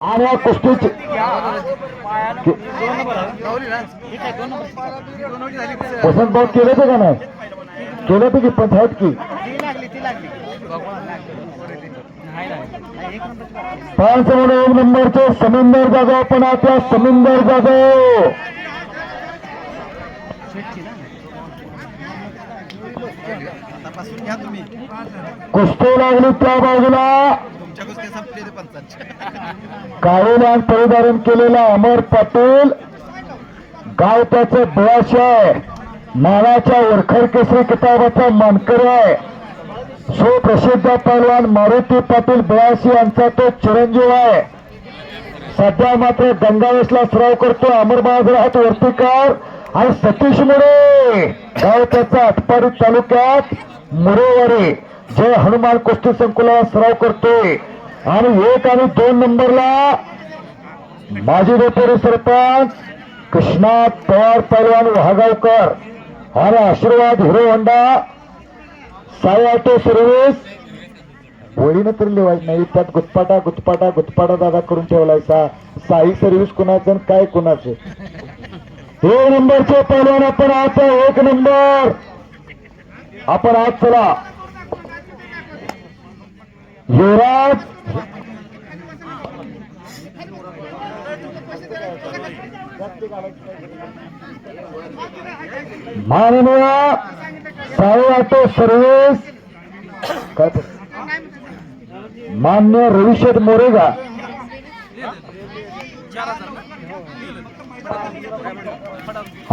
आणि या कुस्तीची वसंत भाऊ केलं ते का नाही? केलं ते की पंचायत की? पाच म्हणून एक नंबरचे समिंदर जाधव पण आता समिंदर जाधव कुस्ती लागली त्या बाजूला. काळेबाग परिधारण केलेला अमर पाटील गाव त्याचं बयाशी आहे नानाच्या वरखड केसरी किताबाचा मानकर आहे. सुप्रसिद्ध पहलवान मारुती पाटील बयाशी यांचा तो चिरंजीव आहे. सध्या मात्र गंगावेशला सराव करतो अमर बहादूर हात वर्तीकर आणि सतीश मुळे गाव त्याचा अटपाडी तालुक्यात मुरेवाडी जय हनुमान कुस्ती संकुलात सराव करतोय. आणि एक आणि दोन नंबरला माजी डेपुटी सरपंच कृष्णा पवार पैलवान वहागावकर. आणि आशीर्वाद Hero Honda Sai auto service. वडीनं तरी लिवायचं नाही त्यात गुतपाटा गुतपाटा गुतपाटा दादा करून ठेवलायचा. साई सर्व्हिस कुणाचं आणि काय कुणाचं? एक नंबरचे पैलवान आपण आता एक नंबर. आपण आज चला. युवराज माननीय साई ऑटो सर्व्हिस मान्य रविशेद मोरेगा.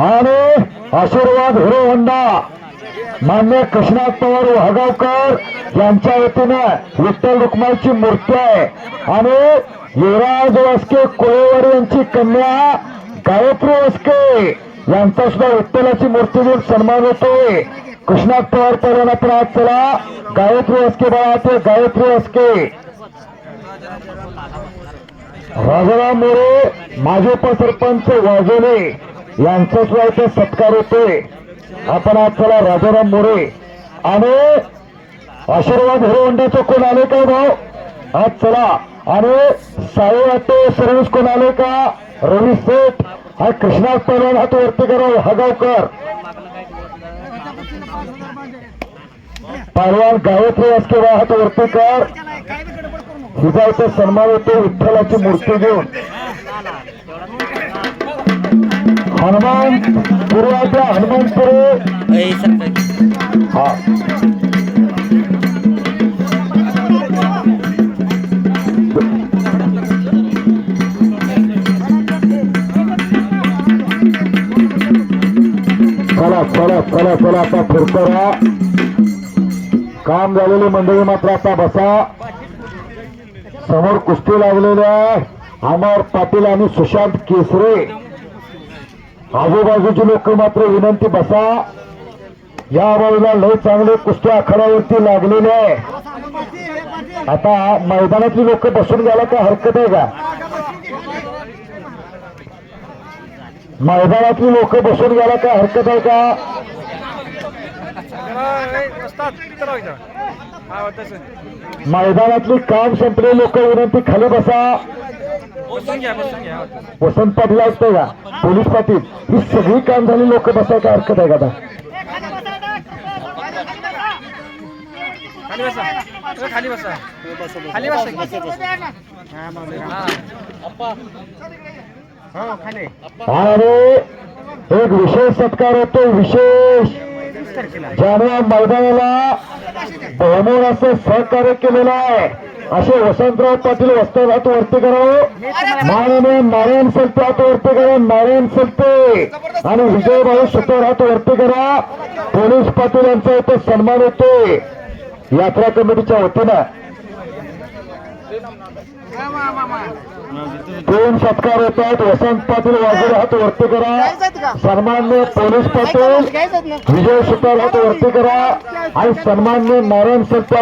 आणि आशीर्वाद हिरो होंडा. मान्य कृष्णा पवार वाघावकर यांच्या वतीनं विठ्ठल रुक्माईची मूर्ती आहे. आणि युवराज वस्के कोळेवाडी यांची कन्या गायत्री वस्के यांचा सुद्धा विठ्ठलाची मूर्ती देऊन सन्मान होतोय कृष्णा पवार पहिल्यांदा आपण आज चला. गायत्री वस्के बाळा ते गायत्री वस्के. राजाराम मोरे माजी उपसरपंच वाजोले यांचा सुद्धा इथे सत्कार होतोय. आपण आज चला राजाराम मोरे. आणि आशीर्वाद हिरोवंडाचं कोण आले का भाऊ? आज चला. आणि साळे वाटे सर्व्हिस कोण आले का? रवी सेठ. हा कृष्णा पैलवान हात वरती करा हगावकर पैलवान गावत्री असके हात वरती कर. हिजावचा सन्मान होतो विठ्ठलाची मूर्ती घेऊन. हनुमान पूर्वाच्या हनुमानपुरे हा. चला चला चला चला आता फिरकरा काम झालेली मंडळी मात्र आता बसा. समोर कुस्ती लागलेल्या अमर पाटील आणि सुशांत केसरे. आजूबाजूची लोक मात्र विनंती बसा. या बाजूला लय चांगले कुस्ती आखाड्यावरती लागलेले आहे. आता मैदानातली लोक बसून गेला काय हरकत आहे का? मैदानातली लोक बसून गेला काय हरकत आहे का? मैदानातली काम संपले लोक विनंती खाली बसा. वसंत पाटील असते का पोलीस पाटील. ही सगळी काम झाली लोक बसाय काय हरकत आहे का आता? खाली बसा. खाली बसा. खाली बसा आणि एक विशेष सत्कार होतो विशेष. ज्याने मैदानाला असं सहकार्य केलेलं आहे. असे वसंतराव पाटील वस्तादात वरती करावं माननीय नारायण सलते हात वरती करा. नारायण सलते आणि विजयभाऊ सुतार हात वरती करा. पोलीस पाटील यांचा इथे सन्मान होतो. यात्रा कमिटीच्या वतीनं. दोन सत्कार आहेत. वसंत पाटील वाजरे हात वरती करा. सन्मान्य पोलीस पाटील विजय सुतार हात वरती करा. आणि सन्मान्य नारायण सत्ता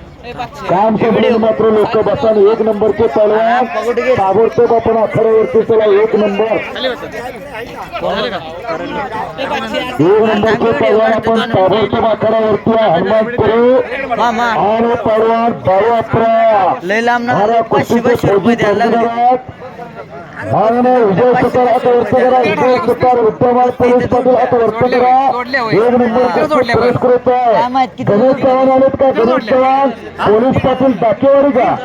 काम सोडून मात्र लोक बसान एक नंबरचे पलवान ताबडतोब आपण आखाड्यावरती चला एक नंबर. एक नंबरचे पलवान आपण ताबडतोब आहे. हनुमानपुरी आणि पलवान लांब ना. महाराज फौजी माननीय विजय सुतार हात वरती करा विजय सुतार विद्यमान पोलीस पाटील हात वरती करा एक नंबर आहे माहीत किती गणेश चव्हाण आलेत का? गणेश चव्हाण पोलीस पाटील डाकेवारी का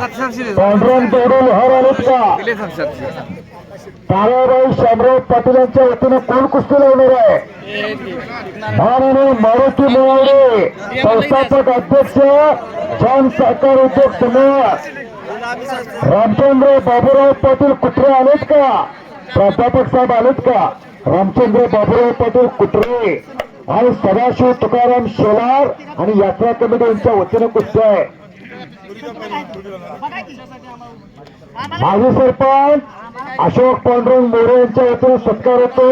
सातशे पांडुरंग देवडे लोहार आलेत का? ताराबाई शामराव पाटील यांच्या वतीने कोण कुस्ती लावणार आहे? माननीय मारुती मोवाडे संस्थापक अध्यक्ष जन सहकार उद्योग समूह. रामचंद्र बाबूराव पाटील कुत्रे आलेत का? प्राध्यापक साहेब आलेत का? रामचंद्र बाबूराव पाटील कुत्रे आणि सदाशिव तुकाराम सोलार आणि यात्रा कमिटी यांच्या वतीने कुस्ती आहे. माजी सरपंच अशोक पांडुरंग मोरे यांच्या वतीने सत्कार होतो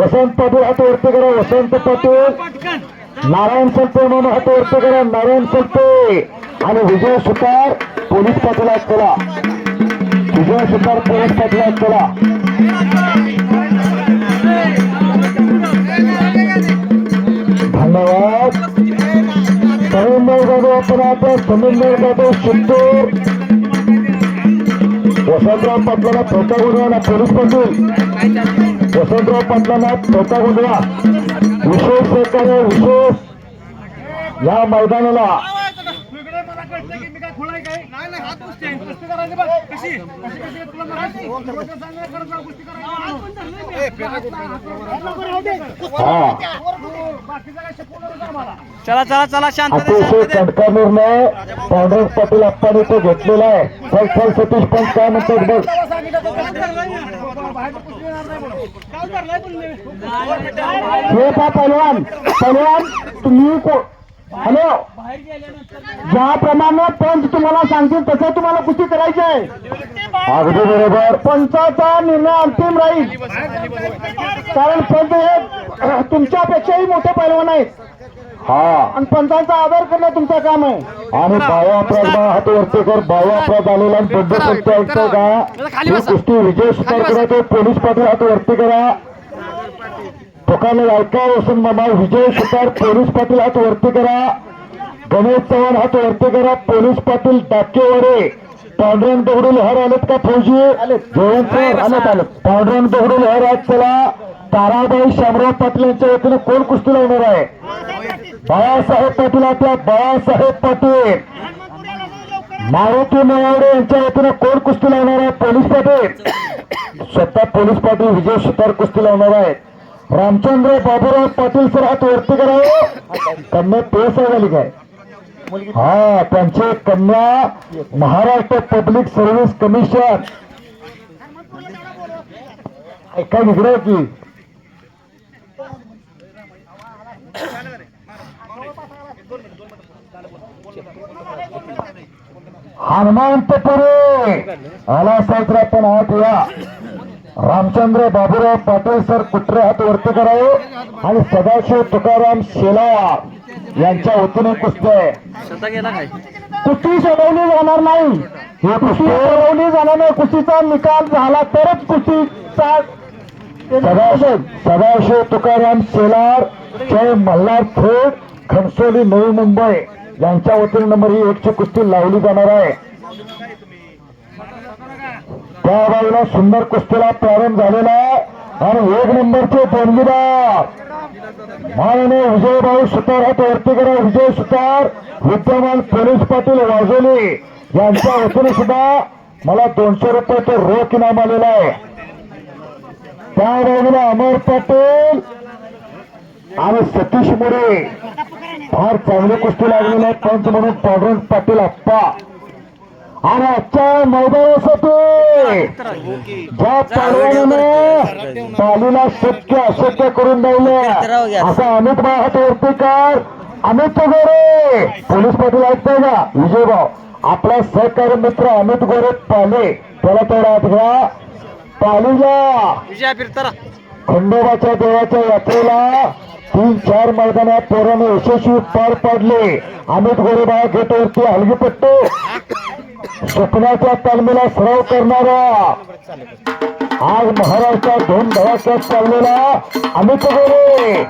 वसंत पाटील हात वरती करा. वसंत पाटील. नारायण सल्पे म्हणून हात वरती करा नारायण सल्पे आणि विजय सुतार पोलीस पाटीलात चला। विजय सुतार पोलीस पाटीलात चला। धन्यवाद। समिंदर जाधव आपण आता समिंदर जाधव शिंदूर। वसंतराव पाटलाला ठोका गुंडवा पोलीस पाटील। वसंतराव पाटलाला ठोका गुंडवा विशेष सहकार्य विशेष या मैदानाला हा चला चला चला शांत अतिशय चटका निर्णय पांडुरंग पाटील आप्पाने तो घेतलेला आहे. चल चल सतीश पण काय म्हणतात बघ. हे पहा पहलवान पहलवान तुम्ही हॅलो? ज्याप्रमाणे पंच तुम्हाला सांगतील तसं तुम्हाला कुस्ती करायची आहे. अगदी बरोबर. पंचाचा निर्णय अंतिम राहील. कारण पंच हे तुमच्यापेक्षाही मोठे पैलवान आहेत. हा. आणि पंचांचा आदर करणं तुमचं काम आहे. आणि बाया अपराध हात वरती कर. बाया अपराध आलेला आणि बंद सत्य ऐकतो का? ही कुस्ती विजय सुतार करा तो पोलीस पाटील हात वरती करा. दुकाने ऐका वसंत मामा विजय सुतार पोलीस पाटील हात वरती करा. गणेश चव्हाण हात वरती करा. पोलीस पाटील डाकेवाडे पांडुरंग दगडू लोहार आलेत का फौजी? आलेत. आलेत पांडुरंग दगडू लोहार आज चला. ताराबाई शामराव पाटील यांच्या वतीने कोण कुस्ती लावणार आहे? बाळासाहेब पाटील आपल्या बाळासाहेब पाटील. मारुती मेवाडे यांच्या हातून कोण कुस्ती लावणार आहे? पोलीस पाटील. स्वतः पोलीस पाटील विजय सुतार कुस्ती लावणार आहेत. रामचंद्र बाबूराव पाटील सर हात वरती करावं हो. कन्या पेस झाली काय? हा त्यांचे कन्या महाराष्ट्र पब्लिक सर्व्हिस कमिशन. ऐका निघड की. हनुमंतपुरे आला साहेबरा आपण आत या रामचंद्र बाबूराव पाटील सर कुत्रे हात वरती करावे आणि सदाशिव तुकाराम शेलार यांच्या वतीने कुस्ते आहे कुस्ती सोडवली जाणार नाही ही कुस्ती सोडवली जाणार नाही कुस्तीचा निकाल झाला तरच कुस्तीचा सदाशिव सदाशिव तुकाराम शेलार जय मल्हार थेट खनसोली नवी मुंबई यांच्या वतीने नंबर ही एकची कुस्ती लावली जाणार आहे. त्या बाजूला सुंदर कुस्तीला प्रारंभ झालेला आहे. आणि एक नंबरचे बोलगीदार माननीय विजयभाऊ सुतार हात वरती करा विजय सुतार विद्यमान पोलीस पाटील वाजोली यांच्या वतीने सुद्धा मला दोनशे रुपयाचं रोख इनाम आलेलं आहे. त्या बाजूला अमर पाटील आणि सतीश मोरे. फार चांगली कुस्ती लागलेली आहे. पंच म्हणून पांडुरंग पाटील आप्पा. आणि आजच्या मैदानासाठी ज्या पाडव्याने पालीला शक्य अशक्य करून द्यायला असा अमित माहात वरतीकर अमित गोरे. पोलीस पाटील ऐकताय का विजयभाऊ. आपला सहकारी मित्र अमित गोरे पाले. त्याला तेवढा आत घ्या. फिरतारा खंडोबाच्या देवाच्या यात्रेला तीन चार मैदानात पोराने यशस्वी पार पाडले. अमित गोरेबा गेटवरती हलगीपट्टू. स्वप्नाच्या तालमीला सराव करणारा. आज महाराष्ट्रात दोन धडाक्यात चाललेला अमित गोरे.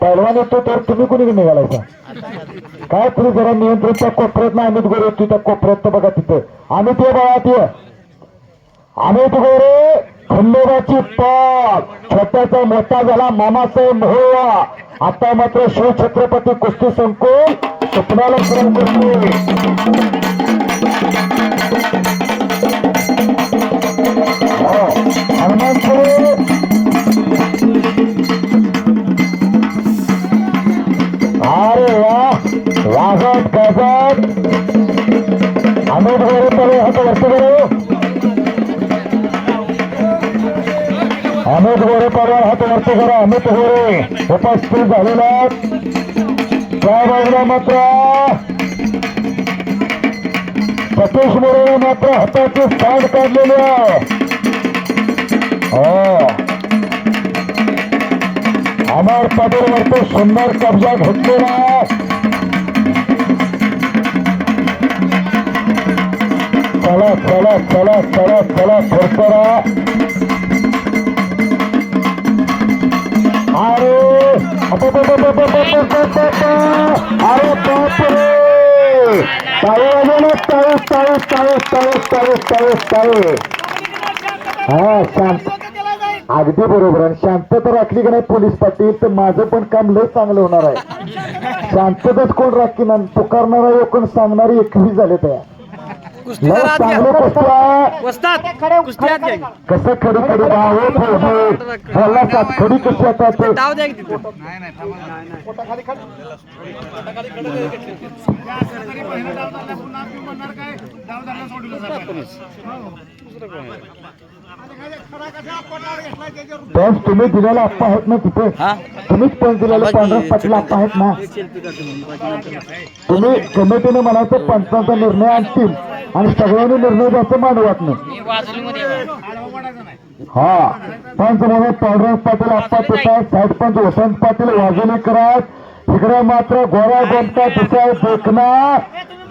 पहिलवान येतो, हो, हो. येतो तर तुम्ही कुणी निघालायचा? काय तुम्ही जरा नियंत्रणच्या कोपऱ्यात ना अमित गोरे येतो त्या कोपऱ्यात तर बघा तिथे. अमित ये बाळात ते अमित गोरे. खंडोबाची पाप छोट्याचा मोठा झाला मामासाहेब मोहळा. आता मात्र शिवछत्रपती कुस्ती संकुल स्वप्नाला पूर्ण करते हो, अमित गोरे पवार हात वरती करा अमित गोरे उपस्थित झालेला त्या बाजूला मात्र सतीश मोरे मात्र हाताची स्टँड काढलेली आहे हो अमर पाटील वरती सुंदर कब्जा घेतलेला आहे. चला चला चला चला चला थरथरा अरे अरे बापरे टाळी वाजवलं टाळी टाळी टाळी टाळी टाळी टाळी टाळी हा शांत अगदी बरोबर आणि शांतता राखली की नाही पोलीस पाटील तर माझं पण काम लय चांगलं होणार आहे शांतताच कोण राखी ना पुकारणारा कोण सांगणारी एकवी झाले तयार कुस्ती लय चांगलं बसला वस्तात कुस्ती आत घ्या. की. कसं खडी खडी भाव फौजी मला सात खडी कशी आता ते? डाव द्या की तिथं पंच तुम्ही दिलेला आप्पा आहेत ना तिथे? तुम्हीच पंच दिलेले पांढरा पाटील आप्पा आहेत ना? तुम्ही कमिटीने म्हणायचं पंचांचा निर्णय अंतिम आणि सगळ्यांनी निर्णय द्यायचं मानवत नाही हा. पंच म्हणून पांडुरंग पाटील आप्पा पिता साहेब पंच वसंत पाटील वाघोलीकरात इकडे मात्र गोरा गोमटा दुसरा देखना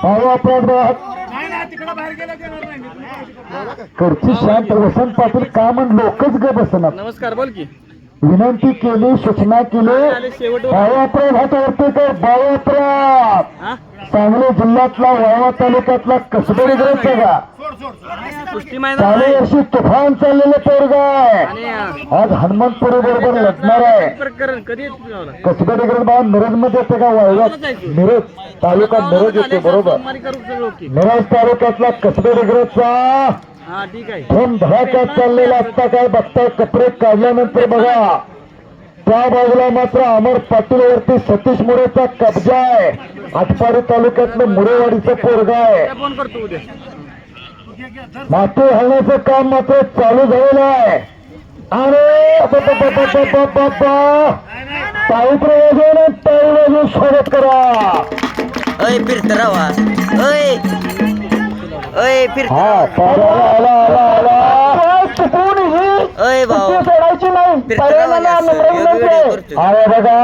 पावा कडची शांत वसंत पाटील का म्हण लोकच ग बसणार. नमस्कार बोल की. विनंती केली सूचना केली. बाळाप्रात हात कर बाळाप्रात हा? सांगली जिल्ह्यातला वाळवा तालुक्यातला कसबरी ग्रस्त का? कुस्ती मैदान चालू आहे. वर्षी तुफान चाललेलं पोरगा आहे आणि अं, आज हनुमंतपुरी बरोबर लढणार आहे. प्रकरण कधी येतं गावाला? कसबरी ग्रस्त बाबा मिरजमध्ये येते का? वाळव्यात मिरज तालुका मिरज येते बरोबर. सोमवारी करू सगळं ओके मिरज तालुक्यातला कसबरी ग्रस्तचा हा ठीक आहे थेंब धडाक्यात चाललेला असता काय बघताय? कपडे काढल्यानंतर बघा. त्या बाजूला मात्र अमर पाटील वरती सतीश मोरेचा कब्जा आहे. आटपाडी तालुक्यातलं मुरेवाडीचं पोरग आहे. माती हलण्याचं काम मात्र चालू झालेलं आहे. अरे पायी प्रयोजन टाळी वाजवून स्वागत करा. अय फिरत राहा अय अय फिर हा आला आला आला. ही अय भाऊ. अरे बघा.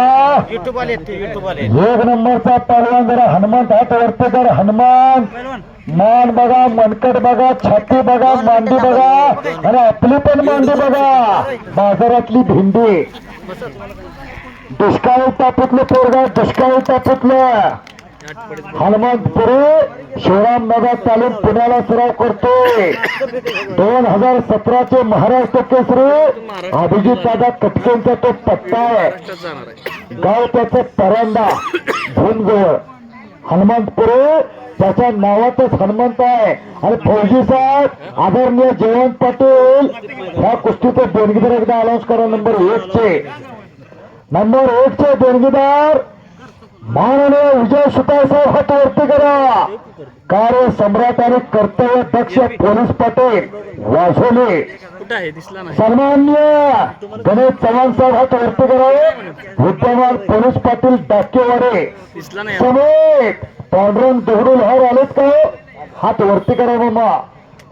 युट्यूब आले युट्यूब आले एक नंबरचा पहलवान जरा हनुमान हात वरती कर हनुमान. मान बघा मनकट बघा छाती बघा मांडी बघा. आणि आपली पण मांडी बघा. बाजारातली भेंडी. दुष्काळी टापूतलं पोरगा दुष्काळी टापूतलं हनुमंतपुरे शिवराम नगर चालून पुण्याला सराव करतोय दोन हजार सतराचे महाराष्ट्र केसरी अभिजित दादा कटकेंचा तो पत्ता आहे. गाव त्याचं परंदा भूमजवळ हनुमंतपुरे त्याच्या नावातच हनुमंत आहे. आणि फौजी साहेब आदरणीय जयवंत पाटील ह्या कुस्तीचे देणगीदार एकदा अनाऊन्स करा नंबर एक चे. नंबर एक चे देणगीदार माननीय विजय सुतार साहेब हात वरती करा कार्य सम्राट आणि कर्तव्य दक्ष पोलीस पाटील वाझोले सन्मान्य गणेश चव्हाण साहेब हात वरती करावे विद्यमान पोलीस पाटील डाकेवाडे. समेत पांडुरंग दगडू लहर आलेत का? हात वरती करा मामा.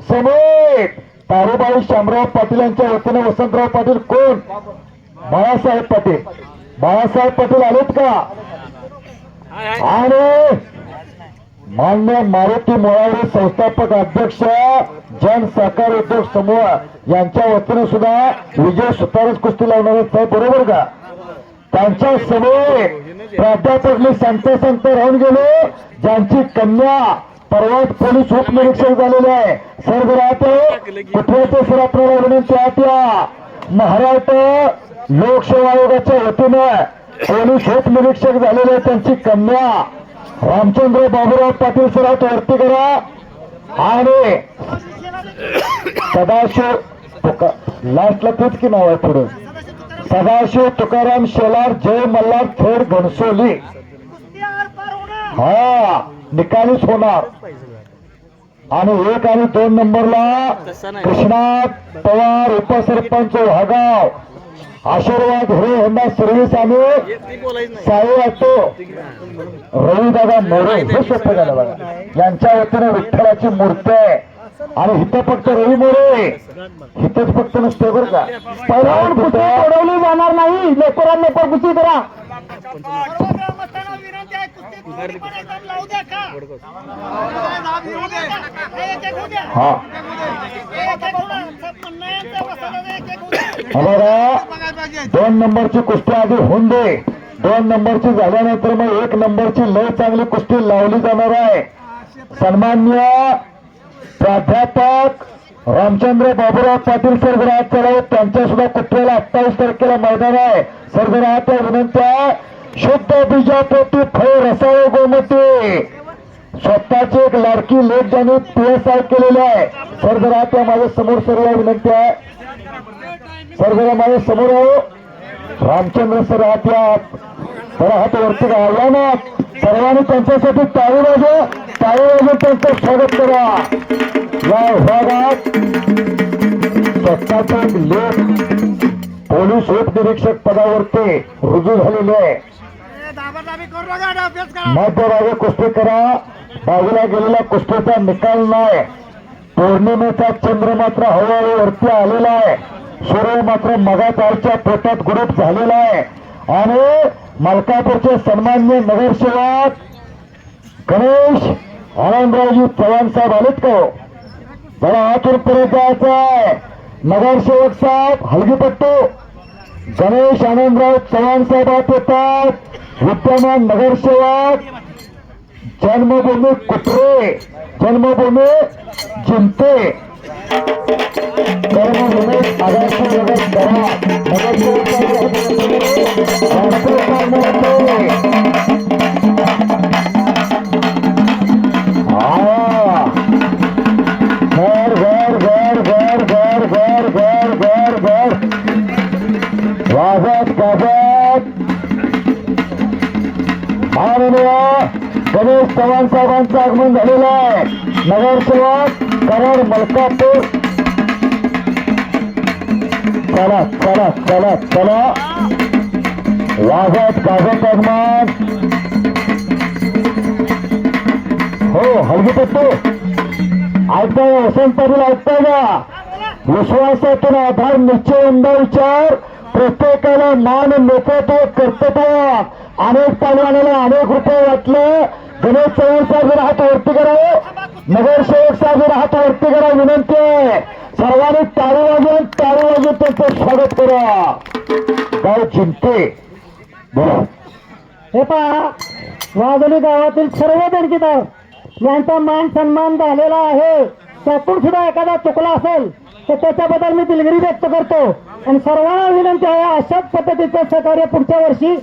समेत तारुबाई शामराव पाटील यांच्या वतीने वसंतराव पाटील कोण? बाळासाहेब पाटील. बाळासाहेब पाटील आलेत का? आणि मान्य मारुती मोळावरी संस्थापक अध्यक्ष जन सहकार उद्योग समूह यांच्या वतीने सुद्धा विजय सुतारच कुस्ती लावणार आहेत. साहेब बरोबर का? त्यांच्यासमोर प्राध्यापक मी संत संत राहून गेलो ज्यांची कन्या परवाच पोलीस उपनिरीक्षक झालेले आहे. सर राहते कुठल्याचे सर आपल्याला विनंती आहे त्या महाराष्ट्र लोकसेवा आयोगाच्या वतीनं पोलीस उपनिरीक्षक झालेले त्यांची कन्या. रामचंद्र बाबूराव पाटील सर हात वरती करा. आणि सदाशिव लास्टला तेच की नाव आहे पुढे. सदाशिव तुकाराम शेलार जय मल्हार थेड घनसोली. हा निकालीच होणार. आणि एक आणि दोन नंबरला. कृष्णात पवार उपसरपंच वाघाव आशीर्वाद हिरो होंडा सर्व्हिस आणि साई वाटतो. रवीदादा मोरे हे सोपं झालं बघा. यांच्या वतीने विठ्ठलाची मूर्ती आहे. आणि हिथं फक्त रवी मोरे. हिथंच फक्त नसते बरं का. पहिल्यावर कुठे जाणार नाही. लेकरांना लेकर दोन नंबरची कुस्ती आधी होऊन दे. दोन नंबरची झाल्यानंतर मग एक नंबरची लय चांगली कुस्ती लावली जाणार आहे. सन्मान्य प्राध्यापक रामचंद्र बाबूराव पाटील सरगरात चढाव त्यांच्या सुद्धा कुठल्याला अठ्ठावीस तारखेला मैदान आहे. सरगराच्या विनंत्या शुद्ध बीजापोटी फळ रसाळ गोमती. स्वतःची एक लाडकी लेख ज्यांनी पी एस आय केलेली आहे. सरगराच्या माझ्यासमोर सरला विनंती आहे. सरगरा माझ्यासमोर आहे हो. रामचंद्र सर हात या हात वरती घालला ना सर्वांनी त्यांच्यासाठी टाळी वाजव. टाळी वाजवून त्यांचं स्वागत करा. या विभागात स्वतःचा एक लेख पोलीस उपनिरीक्षक पदावरती रुजू झालेले आहे. मध्यभागी कुस्ती करा बाजूला गेलेला कुस्तीचा निकाल नाही. पौर्णिमेचा चंद्र मात्र हळूहळू वरती आलेला आहे. सूर्य मात्र मगाचारच्या पोटात गुरुप झालेला आहे. आणि मलकापूरचे सन्मान्य नगरसेवक गणेश आनंदरावजी चव्हाण साहेब आलेत का हो? जरा आतून परत जायचं. आहे नगरसेवक साहेब हलगीपट्टू गणेश आनंदराव चव्हाण साहेब आत येतात. विद्यमान नगरसेवक जन्मभूमी कुत्रे जन्मभूमी जिंते. कर्मभूमी आदर्श नगर करा नगरसेवक माननीय गणेश चव्हाण साहेबांचं आगमन झालेलं आहे. नगरसेवक कराड मलकापूर. चला चला चला चला. वाघात गाजत आगमन. हो हलगी हलगीपट्टू ऐकताय वसंत पाटील ऐकताय का विश्वासातून आधार निश्चय विचार. प्रत्येकाला मान नेतृत्व कर्तव्य अनेक पालवानाला अनेक रुपये वाटले. गणेश चव्हाण साहेब हात वरती करावं हो. नगरसेवक साहेब हात वरती करा विनंती आहे. सर्वांनी तारू वाजून तारू वाजून त्यांचं स्वागत करा. गाव चिंते हे पहा वाघोली गावातील सर्व देणगीदार यांचा मान सन्मान झालेला आहे. त्यातून सुद्धा एखादा चुकला असेल तर त्याच्याबद्दल मी दिलगिरी व्यक्त करतो. आणि सर्वांना विनंती आहे अशाच पद्धतीचं सहकार्य पुढच्या वर्षी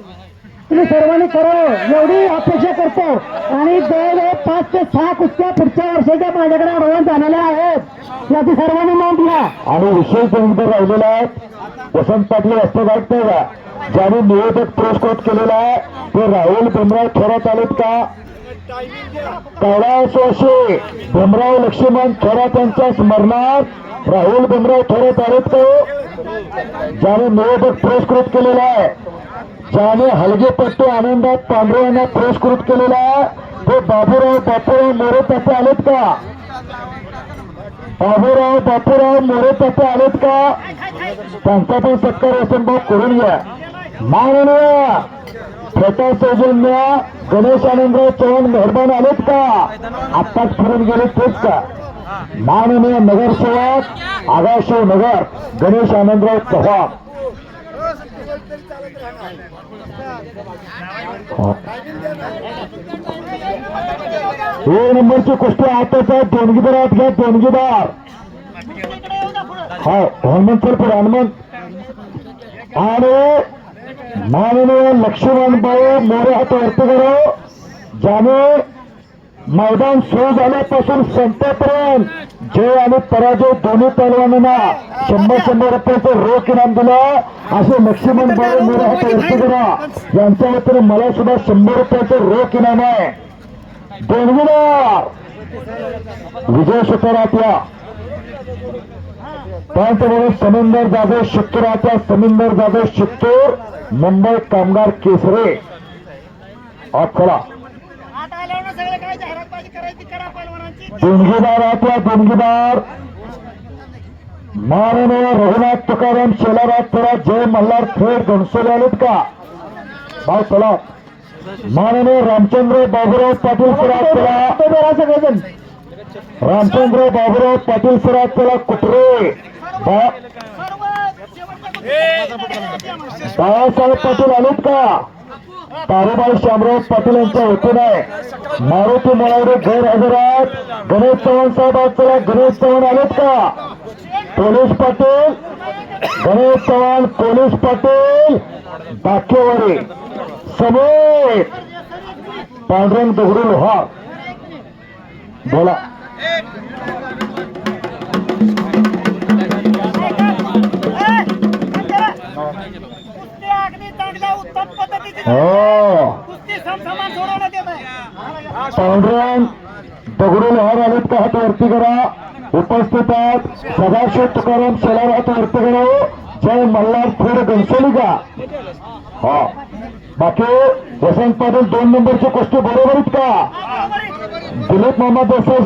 तुम्ही सर्वांनी करावं एवढी अपेक्षा करतो. आणि जवळजवळ पाच ते सहा कुस्त्या पुढच्या वर्षाच्या माझ्याकडे आढळून झालेल्या आहेत. याची सर्वांनी नोंद घ्या. आणि विशेष पर्यंत राहिलेला आहे वसंत पाटील वाजता ऐकताय का ज्याने निवेदक पुरस्कृत केलेला आहे. ते राहुल भीमराव थोरात आलेत का? कैलास वाशी भीमराव लक्ष्मण थोरात यांच्या स्मरणात राहुल भीमराव थोरात आलेत का हो? ज्याने निवेदक पुरस्कृत केलेला आहे. ज्याने हलगेपट्टू आनंदात पांढरे यांना पुरस्कृत केलेला आहे. ते बाबूराव बापूराव मोरे त्याचे आलेत का? बाबूराव बापूराव मोरे ताते आलेत का? त्यांचा पण सत्कार वसंतभाऊ करून घ्या. माननीय फेटा सौजन्या गणेश आनंदराव चव्हाण मेहरबान आलेत का? आत्ताच फिरून गेले तेच का? माननीय नगरसेवक आगाशिव नगर गणेश आनंदराव चव्हाण. हो. एक नंबरची कुस्ती आताच आहे. दोनगीदार आत घ्या. दोनगीदार हा. हो. हनुमंत सर पुढे. हनुमंत. आणि माननीय लक्ष्मण भाऊ मोरे हात वरती करो. ज्याने मैदान सुरू झाल्यापासून संपेपर्यंत जय आणि पराजय दोन्ही पैलवानांना शंभर शंभर रुपयाचं रोख इनाम दिलं. असे लक्ष्मण करा यांच्या वतीने मला सुद्धा शंभर रुपयाचं रोख इनाम आहे. देणगीदार विजय सुतारात्या त्याचबरोबर समिंदर जाधव शित्तुराच्या समिंदर जाधव शित्तूर मुंबई कामगार केसरे. चला आता आल्यावर ना सगळे पैलवानांची. देणगीदार माननीय रघुनाथ तुकाराम शेलारात चला जय मल्हार थेट घनसोले आलेत का? भाऊ चला माननीय रामचंद्र बाबूराव पाटील सरात चला सगळेजण रामचंद्र बाबूराव पाटील सरात चला कुत्रे बाळासाहेब पाटील आलेत का? तारुबाई शामराव पाटील यांच्या वतीने मारुती मळावडे गैरहजर आहेत गणेश चव्हाण साहेब आज चला गणेश चव्हाण आलेत का? पोलीस पाटील. गणेश चव्हाण पोलीस पाटील. दाखेवाडी समोर पांढरंग दगडू लोहार बोला. हो. दगडू लोहार आलेत का हात वरती करा. उपस्थित आहेत सदाशिव तुकाराम शेलार हात वरती करा. जय मल्हार फूड घनसोली का हा. बाकी वसंत पाटील दोन नंबरची गोष्टी बरोबर आहेत का दिलीप मामा देसाई